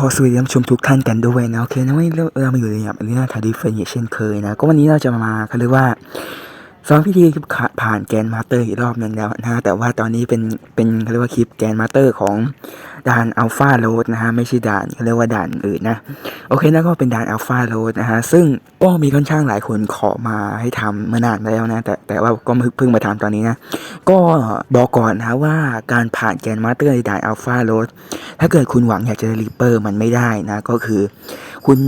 ขอสวัสดีท่านชมทุกท่านกันด้วยนะโอเคนะวันนี้เรามาอยู่ในแบบลีน่าทาดิเฟนเช่นเคยนะ ก็วันนี้เราจะมาเขาเรียกว่า ซ้อมพิธีผ่านแกนมาสเตอร์อีกรอบหนึ่งแล้วนะแต่ว่าตอนนี้เป็นเป็นเขาเรียกว่าคลิปแกนมาสเตอร์ของด่านอัลฟาโรดนะฮะไม่ใช่ด่านเขาเรียกว่าด่านอื่นนะโอเคนะก็เป็นด่านอัลฟาโรดนะฮะซึ่งก็มีค่อนข้างหลายคนขอมาให้ทำเมื่อนานแล้วนะแต่แต่ว่าก็เพิ่งมาทำตอนนี้นะก็บอกก่อนนะว่าการผ่านแกนมาสเตอร์ในด่านอัลฟาโรดถ้าเกิดคุณหวังอยากจะริปเปอร์มันไม่ได้นะก็คือคุณ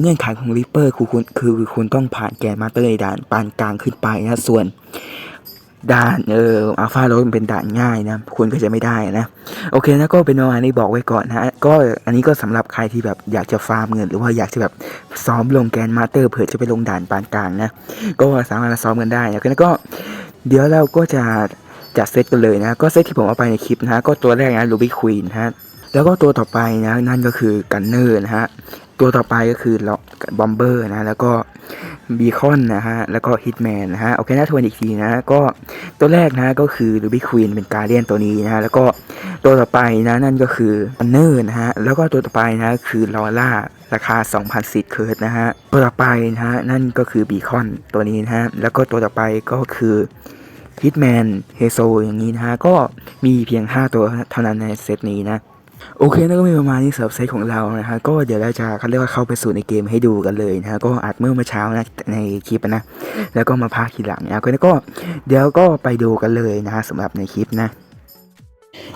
เงื่อนไขของริปเปอร์คือคุณคือคุณต้องผ่านแกนมาสเตอร์ในด่านปานกลางขึ้นไปนะส่วนด่านเอออัลฟาโรดเป็นด่านง่ายนะคุณก็จะไม่ได้นะ โอเคนะก็เป็นประมาณนี้บอกไว้ก่อนนะก็อันนี้ก็สำหรับใครที่แบบอยากจะฟาร์มเงิน หรือว่าอยากจะแบบซ้อมลงแกนมาสเตอร์เผื่อจะไปลงด่านปานกลางนะ ก็สามารถมาซ้อมกันได้นะแล้วก็ เดี๋ยวเราก็จะจัดเซตกันเลยนะ ก็เซตที่ผมเอาไปในคลิปนะฮะก็ตัวแรกนะลูบี้ควีนฮะแล้วก็ตัวต่อไปนะนั่นก็คือกันเนอร์นะฮะ ตัวต่อไปก็คือล็อกบอมเบอร์นะ แล้วก็บีคอนนะฮะ แล้วก็ฮิตแมนนะฮะ โอเคนะทวนอีกทีนะ ก็ตัวแรกนะก็คือลูบี้ควีนเป็นการเดียนตัวนี้นะฮะ แล้วก็ตัวต่อไปนะนั่นก็คือกันเนอร์นะฮะ แล้วก็ตัวต่อไปนะคือลอร่าราคา 2,000สิทธิ์เคิร์ดนะฮะ ตัวต่อไปนะฮะนั่นก็คือบีคอนตัวนี้นะฮะ แล้วก็ตัวต่อไปก็คือฮิตแมนเฮโซอย่างนี้นะฮะ ก็มีเพียง 5 ตัวเท่านั้นในเซตนี้นะ โอเคนั่นก็มีประมาณนี้สำหรับเซตของเรานะฮะก็เดี๋ยวเราจะเขาเรียกว่าเข้าไปสู่ในเกมให้ดูกันเลยนะฮะก็อัดเมื่อเมื่อเช้านะในคลิปนะ แล้วก็มาพากทีหลังนะก็เดี๋ยวก็ไปดูกันเลยนะฮะสำหรับในคลิปนะ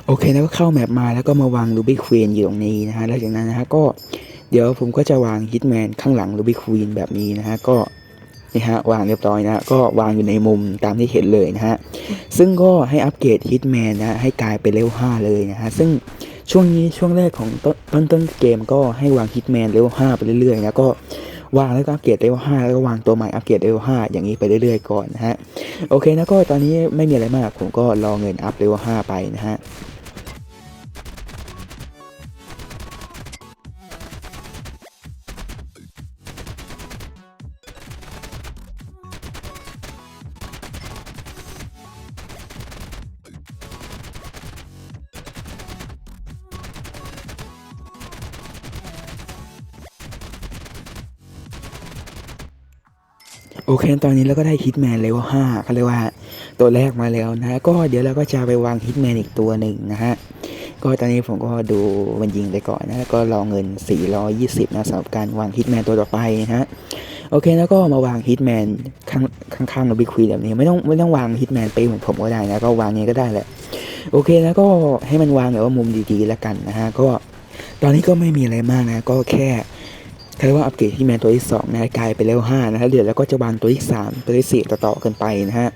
โอเคแล้วก็เข้าแมปมาแล้วก็มาวางรูบี้ควีนอยู่ตรงนี้นะฮะแล้วจากนั้นนะฮะก็เดี๋ยวผมก็จะวางฮิตแมนข้างหลังรูบี้ควีนแบบนี้นะฮะก็นี่ฮะวางเรียบร้อยนะฮะก็วางอยู่ในมุมตามที่เห็นเลยนะฮะซึ่งก็ให้อัปเกรดฮิตแมนนะให้กลายเป็นเลเวล5เลยนะฮะซึ่ง ช่วงนี้ช่วงแรกของต้นต้นต้นเกมก็ให้วางฮิตแมนเลเวลห้าไปเรื่อยๆนะก็วางแล้วก็อัปเกรดเลเวลห้าแล้วก็วางตัวใหม่อัปเกรดเลเวลห้าอย่างนี้ไปเรื่อยๆก่อนนะฮะโอเคนะก็ตอนนี้ไม่มีอะไรมากผมก็รอเงินอัพเลเวลห้าไปนะฮะ โอเค ตอนนี้เราก็ได้ฮิตแมนเลเวลห้าเขาเรียกว่าตัวแรกมาแล้วนะ ก็เดี๋ยวเราก็จะไปวางฮิตแมนอีกตัวหนึ่งนะฮะ ก็ตอนนี้ผมก็ดูมันยิงไปก่อนนะ ก็รอเงิน 420 นะสำหรับการวางฮิตแมนตัวต่อไปนะฮะ โอเค แล้วก็มาวางฮิตแมนข้างข้างๆกับบิ๊กควีแบบนี้ ไม่ต้องไม่ต้องวางฮิตแมนไปเหมือนผมก็ได้นะ ก็วางนี้ก็ได้แหละ โอเค แล้วก็ให้มันวางแบบว่ามุมดีๆแล้วกันนะฮะ ก็ตอนนี้ก็ไม่มีอะไรมากนะ ก็แค่ ถ้าเรียกว่าอัปเกรดที่แมนตัวที่สองนะกลายไปเลเวลห้านะฮะเดี๋ยวแล้วก็จะวางตัวที่สามตัวที่สี่ต่อๆกันไปนะฮะ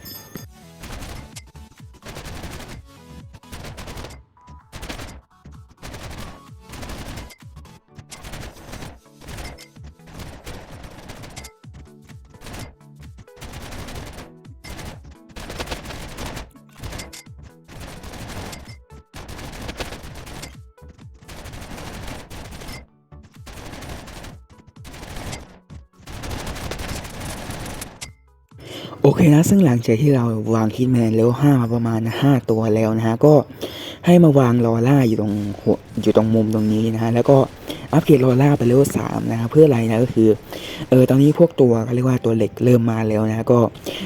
โอเคนะ ซึ่งหลังจากที่เราวางคิดแมนเลเวห้ามาประมาณ5ตัวแล้วนะฮะ ก็ให้มาวางลอร่าอยู่ตรงหัวอยู่ตรงมุมตรงนี้นะฮะ แล้วก็อัปเกรดลอร่าไปเลเวลสามนะครับเพื่ออะไรนะก็คือ เออตอนนี้พวกตัวเขาเรียกว่าตัวเหล็กเริ่มมาแล้วนะก็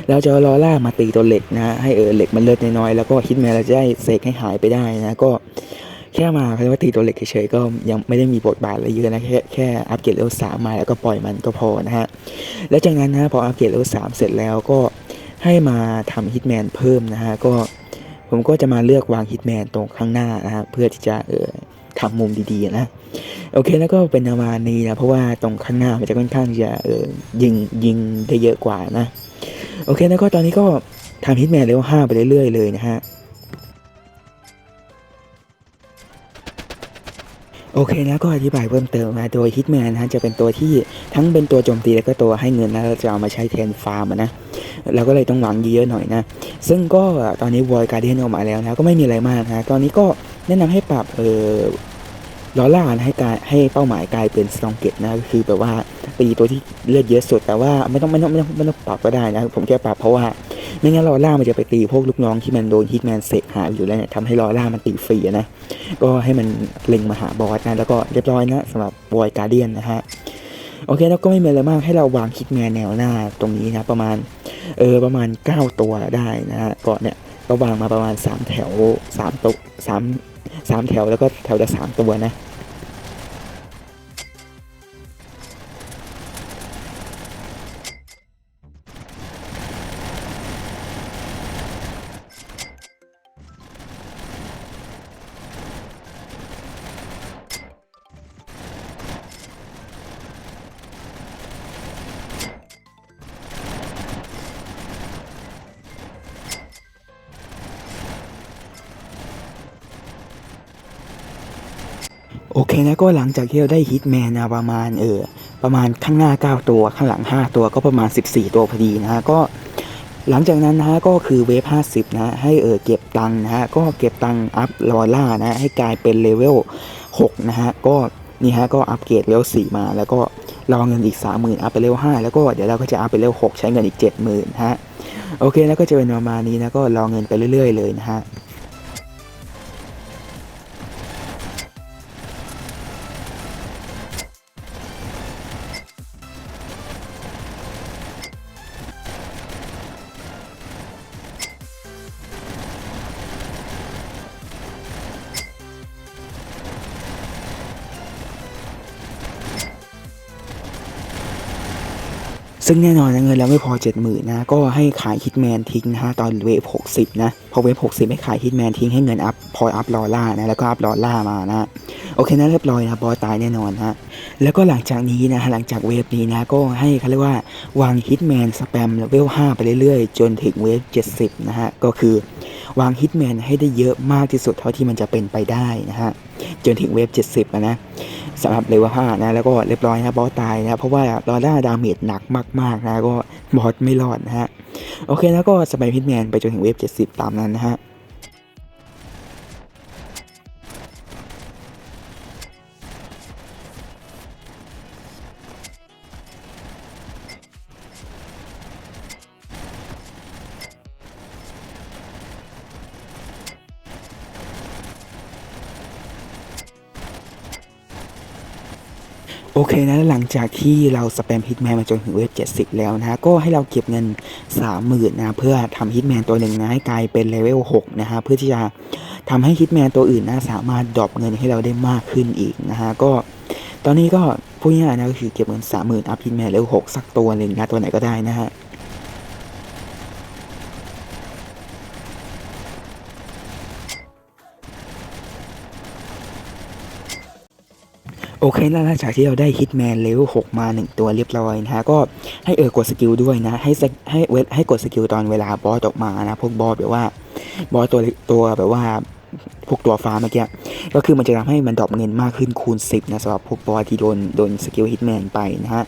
เราจะเอลอร่ามาตีตัวเหล็กนะฮะให้เออเหล็กมันเลือดน้อยๆแล้วก็คิดแมนเราจะได้เสกให้หายไปได้นะก็ แค่มาเขาเรียกว่าตีตัวเหล็กเฉยๆก็ยังไม่ได้มีบทบาทอะไรเยอะนะแค่แค่อัปเกรดเลเวลสามมาแล้วก็ปล่อยมันก็พอนะฮะแล้วจากนั้นนะพออัปเกรดเลเวลสามเสร็จแล้วก็ให้มาทำฮิตแมนเพิ่มนะฮะก็ผมก็จะมาเลือกวางฮิตแมนตรงข้างหน้านะฮะเพื่อที่จะเออทำมุมดีๆนะโอเคแล้วก็เป็นประมาณนี้นะเพราะว่าตรงข้างหน้ามันจะค่อนข้างจะเออยิงยิงได้เยอะกว่านะโอเคแล้วก็ตอนนี้ก็ทำฮิตแมนเลเวลห้าไปเรื่อยๆเลยนะฮะ โอเคนะก็อธิบายเพิ่มเติมนะโดยฮิตแมนนะจะเป็นตัวที่ทั้งเป็นตัวโจมตีแล้วก็ตัวให้เงินนะเราจะเอามาใช้แทนฟาร์มนะเราก็เลยต้องหวังเยอะหน่อยนะ ซึ่งก็ตอนนี้วอยการเดียนออกมาแล้วนะก็ไม่มีอะไรมากนะตอนนี้ก็แนะนำให้ปรับเออลอล่านะให้กายให้เป้าหมายกลายเป็นสตองเกตนะคือแบบว่าตีตัวที่เลือดเยอะสุด แต่ว่าไม่ต้องไม่ต้องไม่ต้องไม่ต้องปรับก็ได้นะผมแค่ปรับเพราะว่า ไม่งั้นลอร่ามันจะไปตีพวกลูกน้องที่มันโดนฮิตแมนเสกหายอยู่แล้วเนี่ยทำให้ลอร่ามันตีฟรีนะ ก็ให้มันเล็งมาหาบอสนะ แล้วก็เรียบร้อยนะสำหรับบอยการเดียนนะฮะ โอเคแล้วก็ไม่มีอะไรมากให้เราวางฮิตแมนแนวหน้าตรงนี้นะประมาณเออประมาณ 9 ตัวได้นะฮะก็เนี่ยก็วางมาประมาณ 3 แถว3ตัว3 3 แถวแล้วก็แถวละ3ตัวนะ โอเคนะก็หลังจากที่เราได้ฮิตแมนนะประมาณเออประมาณข้างหน้า 9 ตัวข้างหลัง 5 ตัวก็ประมาณ 14 ตัวพอดีนะฮะก็หลังจากนั้นนะฮะก็คือเวฟ 50 นะให้เออเก็บตังค์นะฮะก็เก็บตังค์อัพลอล่านะให้กลายเป็นเลเวล 6 นะฮะก็นี่ฮะก็อัปเกรดเลเวล 4 มา แล้วก็รอเงินอีก 30,000 อัพไปเลเวล 5 แล้วก็เดี๋ยวเราก็จะอัพไปเลเวล 6 ใช้เงินอีก 70,000นฮะโอเคแล้วก็จะเป็นประมาณนี้นะก็รอเงินไปเรื่อย ๆ เลยนะฮะ ซึ่งแน่นอนนะเงินเราไม่พอ 70,000นะก็ให้ขายฮิตแมนทิ้งนะฮะตอนเวฟ60 นะ พอเวฟ60ให้ขายฮิตแมนทิ้งให้เงินอัพพออัพลอล่านะแล้วก็อัพลอล่ามานะโอเคนะเรียบร้อยนะบอตายแน่นอนฮะแล้วก็หลังจากนี้นะหลังจากเวฟนี้นะก็ให้เขาเรียกว่าวางฮิตแมนสแปมเลเวล5ไปเรื่อยๆ จนถึงเวฟ70 นะฮะก็คือวางฮิตแมนให้ได้เยอะมากที่สุดเท่าที่มันจะเป็นไปได้นะฮะจนถึงเวฟ70นะ สำหรับเลเวล5นะแล้วก็เรียบร้อยนะบอสตายนะเพราะว่าลอร่าดาเมจหนักมากๆนะก็บอสไม่รอดนะฮะโอเคแล้วก็สไปพิทแมนไปจนถึงเวฟ70ตามนั้นนะฮะ โอเคนะหลังจากที่เราสแปมฮิตแมนมาจนถึงเวฟ70 แล้วนะก็ให้เราเก็บเงิน 30,000นะเพื่อทำฮิตแมนตัวหนึ่งนะให้กลายเป็นเลเวล6นะฮะเพื่อที่จะทำให้ฮิตแมนตัวอื่นนะสามารถดรอปเงินให้เราได้มากขึ้นอีกนะฮะก็ตอนนี้ก็พูดง่ายๆนะก็คือเก็บเงิน 30,000 อัพฮิตแมนเลเวล6สักตัวหนึ่งนะตัวไหนก็ได้นะฮะ อเคแล้วหลังจากที่เราได้ฮิตแมนเลเวล6มา 1 ตัวเรียบร้อยนะฮะ ก็ให้เออกดสกิลด้วยนะ ให้ให้เวทให้กดสกิลตอนเวลาบอสออกมานะ พวกบอสแบบว่าบอสตัวตัวแบบว่าพวกตัวฟ้าเมื่อกี้ ก็คือมันจะทำให้มันดรอปเงินมากขึ้นคูณ 10นะสำหรับพวกบอสที่โดนโดนสกิลฮิตแมนไปนะฮะ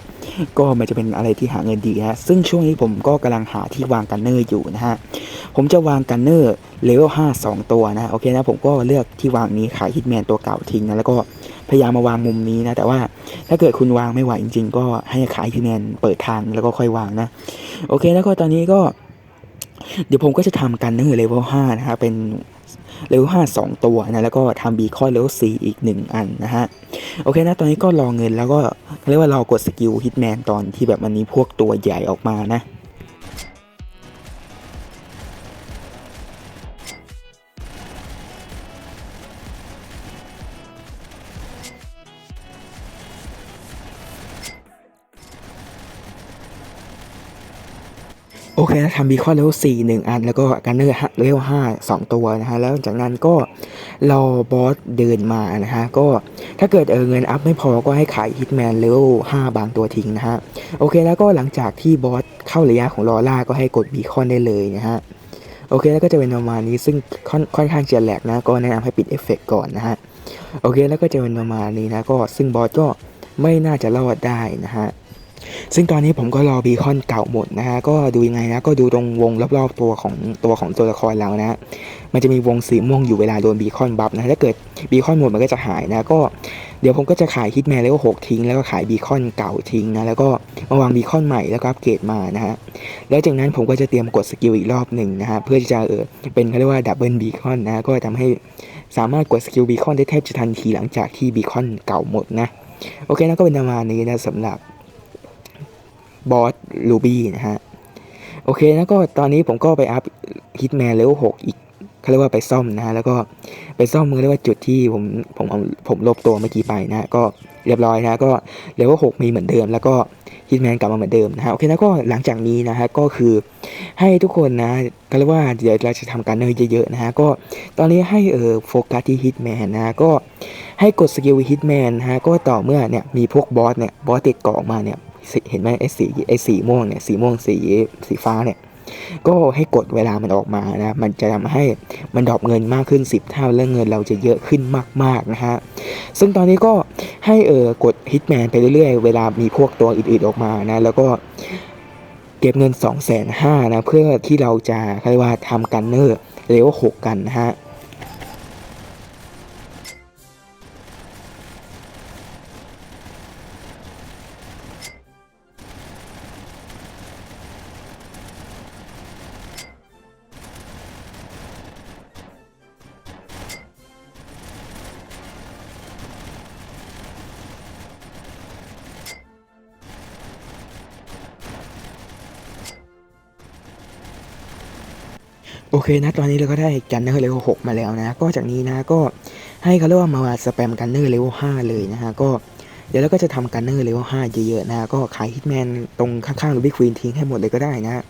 ก็มันจะเป็นอะไรที่หาเงินดีฮะ ซึ่งช่วงนี้ผมก็กำลังหาที่วางกันเนอร์อยู่นะฮะ ผมจะวางกันเนอร์เลเวล5 2 ตัวนะ โอเคนะผมก็เลือกที่วางนี้ขายฮิตแมนตัวเก่าทิ้งนะแล้วก็ พยายามมาวางมุมนี้นะ แต่ว่าถ้าเกิดคุณวางไม่ไหวจริง ๆ ก็ให้ขายฮิตแมนเปิดทางแล้วก็ค่อยวางนะ โอเคแล้วก็ตอนนี้ก็ เดี๋ยวผมก็จะทำกันเนอร์เลเวล5นะฮะเป็นเลเวล5 2ตัวนะแล้วก็ทำบีคอนเลเวล4อีก1อันนะฮะโอเคนะตอนนี้ก็รอเงินแล้วก็เรียกว่ารอกดสกิลฮิตแมนตอนที่แบบมันนี้พวกตัวใหญ่ออกมานะ โอเคนะทำบีคอนเลเวล4 1อัน แล้วก็กันเนอร์เลเวล5 2ตัวนะฮะ แล้วจากนั้นก็รอบอสเดินมานะฮะ ก็ถ้าเกิดเออเงินอัพไม่พอก็ให้ขายฮิตแมนเลเวล5บางตัวทิ้งนะฮะ โอเคแล้วก็หลังจากที่บอสเข้าระยะของลอร่าก็ให้กดบีคอนได้เลยนะฮะ โอเคแล้วก็จะเป็นประมาณนี้ซึ่งค่อนค่อนข้างจะแหลกนะ ก็แนะนำให้ปิดเอฟเฟกต์ก่อนนะฮะ โอเคแล้วก็จะเป็นประมาณนี้นะ ก็ซึ่งบอสก็ไม่น่าจะรอดได้นะฮะ ซึ่งตอนนี้ผมก็รอบีคอนเก่าหมดนะฮะ ก็ดูยังไงนะ ก็ดูตรงวงรอบๆตัวของตัวของตัวละครเรานะฮะ มันจะมีวงสีม่วงอยู่เวลาโดนบีคอนบัฟนะ ถ้าเกิดบีคอนหมดมันก็จะหายนะ ก็เดี๋ยวผมก็จะขายฮิตแมนเลเวลหกทิ้ง แล้วก็ขายบีคอนเก่าทิ้งนะ แล้วก็มาวางบีคอนใหม่แล้วก็อัปเกรดมานะฮะ แล้วจากนั้นผมก็จะเตรียมกดสกิลอีกรอบหนึ่งนะฮะ เพื่อที่จะเออเป็นเขาเรียกว่าดับเบิลบีคอนนะ ก็ทำให้สามารถกดสกิลบีคอนได้แทบจะทันทีหลังจากที่บีคอนเก่าหมดนะ โอเคนะก็เป็นประมาณนี้นะสำหรับ บอสลูบี้นะฮะ โอเคนะก็ตอนนี้ผมก็ไปอัพฮิตแมนเลเวลหกอีกเขาเรียกว่าไปซ่อมนะฮะ แล้วก็ไปซ่อมมือเรียกว่าจุดที่ผมผมผมลบตัวเมื่อกี้ไปนะก็เรียบร้อยนะ ก็เลเวลหกมีเหมือนเดิม แล้วก็ฮิตแมนกลับมาเหมือนเดิมนะฮะ โอเคนะก็หลังจากนี้นะฮะ ก็คือให้ทุกคนนะก็เรียกว่าเดี๋ยวเราจะทำการเนยเยอะๆนะฮะ ก็ตอนนี้ให้เออโฟกัสที่ฮิตแมนนะ ก็ให้กดสกิลฮิตแมนนะฮะ ก็ต่อเมื่อเนี่ยมีพวกบอสเนี่ยบอสติดเกาะมาเนี่ย เห็นไหมไอ้สีไอ้สีม่วงเนี่ยสีม่วงสีสีฟ้าเนี่ยก็ให้กดเวลามันออกมานะมันจะทำให้มันดอปเงินมากขึ้น 10 เท่าและเงินเราจะเยอะขึ้นมากๆนะฮะซึ่งตอนนี้ก็ให้เออกดฮิตแมนไปเรื่อยๆ เวลามีพวกตัวอื่นๆออกมานะแล้วก็เก็บเงิน 2 5 0 0 0 0นะเพื่อที่เราจะเรียกว่าทำกันเนอร์เลเวล6กันนะฮะ โอเคนะตอนนี้เราก็ได้กันเนอร์เลเวล6มาแล้วนะก็จากนี้นะก็ให้เขาเรียกว่ามาสแปมกันเนอร์เลเวล5เลยนะฮะก็เดี๋ยวเราก็จะทำกันเนอร์เลเวล5เยอะๆนะก็ขายฮิตแมนตรงข้างๆลูบี้ควีนทิ้งให้หมดเลยก็ได้นะ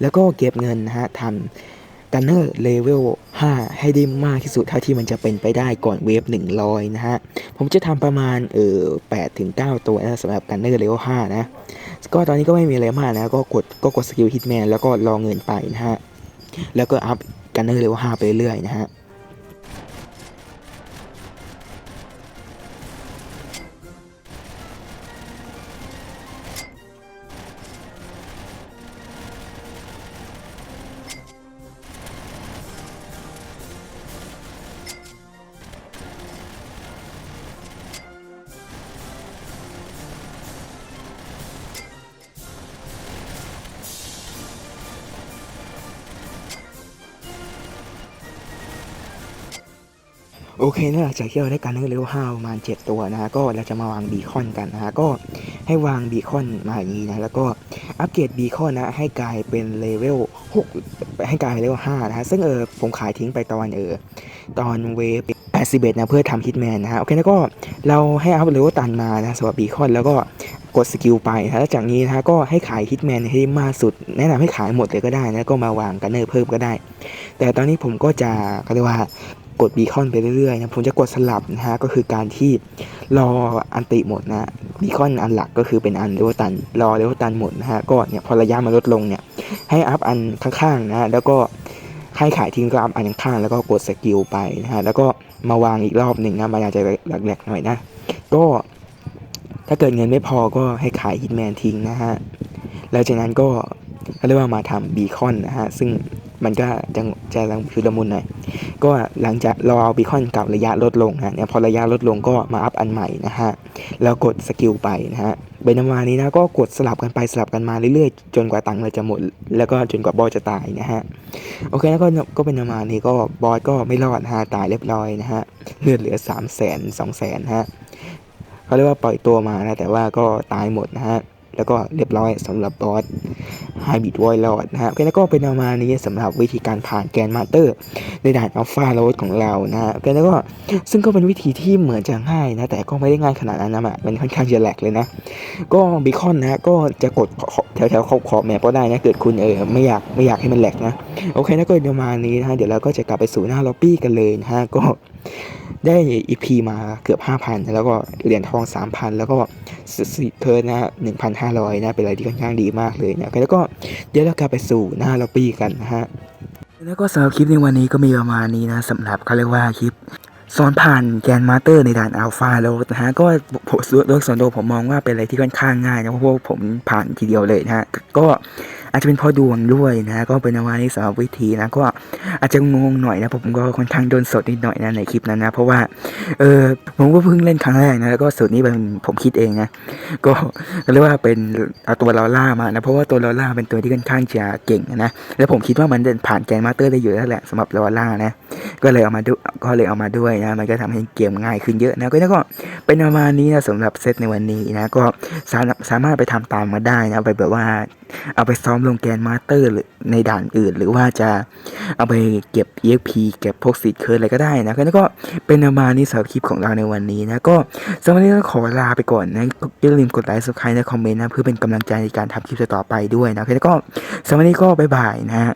แล้วก็เก็บเงินนะฮะทำกันเนอร์เลเวล5ให้ได้มากที่สุดเท่าที่มันจะเป็นไปได้ก่อนเวฟ100นะฮะผมจะทำประมาณเออ8ถึง9ตัวนะสำหรับกันเนอร์เลเวล5นะก็ตอนนี้ก็ไม่มีอะไรมากนะก็กดก็กดสกิลฮิตแมนแล้วก็รอเงินไปนะฮะ แล้วก็อัพกันเนอร์เลเวล5ไปเรื่อยนะฮะ โอเคนะหลังจากที่เราได้การเนอร์เลเวล5ประมาณ 7 ตัวนะฮะก็เราจะมาวางบีคอนกันนะฮะก็ให้วางบีคอนมาอย่างนี้นะแล้วก็อัปเกรดบีคอนนะให้กลายเป็นเลเวล6ให้กลายเป็นเลเวล5นะฮะซึ่งเออผมขายทิ้งไปตอนเออตอนเวฟ81นะเพื่อทำฮิตแมนนะฮะโอเคแล้วก็เราให้อัพเลเวลตันมานะสำหรับบีคอนแล้วก็กดสกิลไปนะแล้วจากนี้นะฮะก็ให้ขายฮิตแมนให้มากสุด แนะนำให้ขายหมดเลยก็ได้นะก็มาวางกันเนอร์เพิ่มก็ได้ แต่ตอนนี้ผมก็จะเขาเรียกว่า กดบีคอนไปเรื่อยๆนะผมจะกดสลับนะฮะก็คือการที่รออันติหมดนะบีคอนอันหลักก็คือเป็นอันเลวตันรอเลวตันหมดนะฮะก็เนี่ยพอระยะมันลดลงเนี่ยให้อัพอันข้างๆนะแล้วก็ให้ขายทิ้งก็อัพอันข้างๆแล้วก็กดสกิลไปนะฮะแล้วก็มาวางอีกรอบหนึ่งนะมันอาจจะแหลกๆหน่อยนะก็ถ้าเกิดเงินไม่พอก็ให้ขายฮิตแมนทิ้งนะฮะแล้วจากนั้นก็เรียกว่ามาทำบีคอนนะฮะซึ่ง มันก็จะจะลังชุลมุนหน่อยก็หลังจากรอบีคอนกับระยะลดลงนะเนี่ยพอระยะลดลงก็มาอัพอันใหม่นะฮะแล้วกดสกิลไปนะฮะเบนประมานี้นะก็กดสลับกันไปสลับกันมาเรื่อยๆ จนกว่าตังค์เราจะหมด แล้วก็จนกว่าบอสจะตายนะฮะโอเคแล้วก็ก็เป็นประมาณนี้ก็บอสก็ไม่รอดฮะตายเรียบร้อยนะฮะเลือดเหลือ3 0 0 0 0 0 2 0 0 0 0ฮะเขาเรียกว่าปล่อยตัวมานะแต่ว่าก็ตายหมดนะฮะ แล้วก็เรียบร้อยสำหรับบอสไฮบิดวอยลอดนะฮะโอเคแล้วก็เป็นประมาณนี้สำหรับวิธีการผ่านแกนมาเตอร์ ในด่านอัลฟาโรดของเรานะฮะแล้วก็ซึ่งก็เป็นวิธีที่เหมือนจะง่ายนะ แต่ก็ไม่ได้ง่ายขนาดนั้นนะอะมันค่อนข้างจะแหลกเลยนะ ก็บีคอนนะก็จะกดแถวแถวๆขอบขอบแมปก็ได้นะเกิดคุณเออไม่อยากไม่อยากให้มันแหลกนะโอเคนะก็ประมาณนี้นะฮะเดี๋ยวเราก็จะกลับไปสู่หน้าล็อบบี้กันเลยนะฮะก็ ได้ EP มาเกือบ 5,000 แล้วก็เหรียญทอง 3,000 แล้วก็สิเทิร์นนะ1,500 นะ เป็นอะไรที่ค่อนข้างดีมากเลยนะแล้วก็เดี๋ยวเรากลับไปสู่หน้าล็อบบี้กันนะฮะแล้วก็สำหรับคลิปในวันนี้ก็มีประมาณนี้นะสำหรับเขาเรียกว่าคลิป สอนผ่านแกนมาเตอร์ในด่านอัลฟาแล้วนะฮะก็ผมโดยส่วนตัวผมมองว่าเป็นอะไรที่ค่อนข้างง่ายนะเพราะว่าผมผ่านทีเดียวเลยนะฮะก็อาจจะเป็นพอดวงด้วยนะ ก็เป็นประมานิสำหรับวิธีนะก็อาจจะงงหน่อยนะผมก็ค่อนข้างโดนสดนิดหน่อยนะในคลิปนั้นนะเพราะว่าเออผมก็เพิ่งเล่นครั้งแรกนะแล้วก็สูตรนี้เป็นผมคิดเองนะก็เรียกว่าเป็นเอาตัวลอล่ามานะเพราะว่าตัวลอล่าเป็นตัวที่ค่อนข้างจะเก่งนะแล้วผมคิดว่ามันเดินผ่านแกนมาสเตอร์ได้อยู่แล้วแหละสำหรับลอล่านะ ก็เลยเอามาดูก็เลยเอามาด้วยนะมันก็ทำให้เกมง่ายขึ้นเยอะนะก็แล้วก็เป็นประมาณนี้นะสำหรับเซตในวันนี้นะก็สามารถสามารถไปทำตามมาได้นะไปแบบว่าเอาไปซ้อมลงแกนมาสเตอร์หรือในด่านอื่น หรือว่าจะเอาไปเก็บ EXP เก็บพวกซีดเคิร์อะไรก็ได้นะก็แล้วก็เป็นประมาณนี้สำหรับคลิปของเราในวันนี้นะก็สำหรับนี้ก็ขอลาไปก่อนนะอย่าลืมกดไลค์ subscribe และคอมเมนต์นะเพื่อเป็นกำลังใจในการทำคลิปต่อไปด้วยนะแล้วก็สำหรับนนี้ก็บ๊ายบายนะฮะ